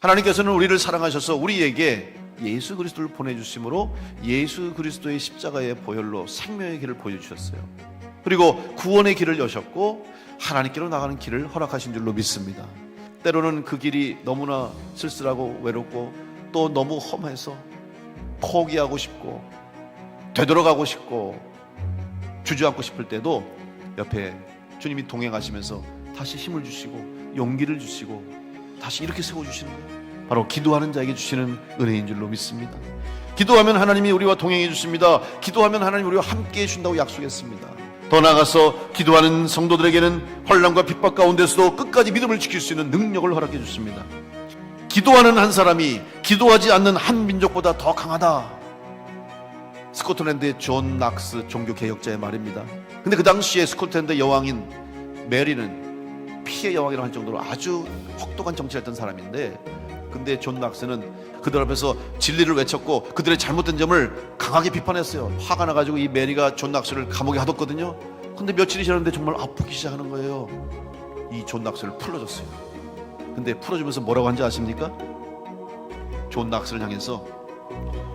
하나님께서는 우리를 사랑하셔서 우리에게 예수 그리스도를 보내주심으로 예수 그리스도의 십자가의 보혈로 생명의 길을 보여주셨어요. 그리고 구원의 길을 여셨고 하나님께로 나가는 길을 허락하신 줄로 믿습니다. 때로는 그 길이 너무나 쓸쓸하고 외롭고 또 너무 험해서 포기하고 싶고 되돌아가고 싶고 주저앉고 싶을 때도 옆에 주님이 동행하시면서 다시 힘을 주시고 용기를 주시고 다시 이렇게 세워주시는 거예요. 바로 기도하는 자에게 주시는 은혜인 줄로 믿습니다. 기도하면 하나님이 우리와 동행해 주십니다. 기도하면 하나님 우리와 함께 해 준다고 약속했습니다. 더 나아가서 기도하는 성도들에게는 환란과 핍박 가운데서도 끝까지 믿음을 지킬 수 있는 능력을 허락해 주십니다. 기도하는 한 사람이 기도하지 않는 한 민족보다 더 강하다. 스코틀랜드의 존 낙스 종교 개혁자의 말입니다. 근데 그 당시에 스코틀랜드 여왕인 메리는 피해 여왕이라고 할 정도로 아주 혹독한 정치를 했던 사람인데 근데 존 낙스는 그들 앞에서 진리를 외쳤고 그들의 잘못된 점을 강하게 비판했어요. 화가 나가지고 이 메리가 존 낙스를 감옥에 가뒀거든요. 근데 며칠이 지났는데 정말 아프기 시작하는 거예요. 이 존 낙스를 풀어줬어요. 근데 풀어주면서 뭐라고 한지 아십니까? 존 낙스를 향해서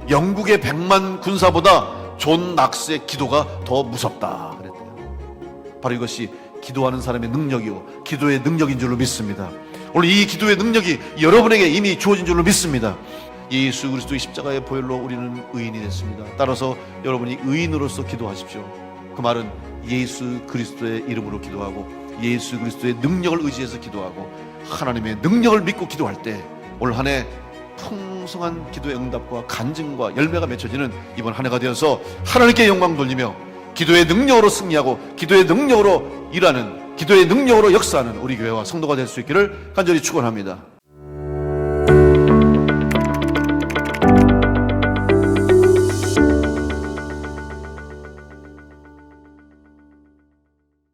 영국의 백만 군사보다 존 낙스의 기도가 더 무섭다 그랬대요. 바로 이것이 기도하는 사람의 능력이요 기도의 능력인 줄로 믿습니다. 오늘 이 기도의 능력이 여러분에게 이미 주어진 줄로 믿습니다. 예수 그리스도의 십자가의 보혈로 우리는 의인이 됐습니다. 따라서 여러분이 의인으로서 기도하십시오. 그 말은 예수 그리스도의 이름으로 기도하고 예수 그리스도의 능력을 의지해서 기도하고 하나님의 능력을 믿고 기도할 때올 한해 풍성한 기도의 응답과 간증과 열매가 맺혀지는 이번 한 해가 되어서 하나님께 영광 돌리며 기도의 능력으로 승리하고 기도의 능력으로 일하는 기도의 능력으로 역사하는 우리 교회와 성도가 될 수 있기를 간절히 축원합니다.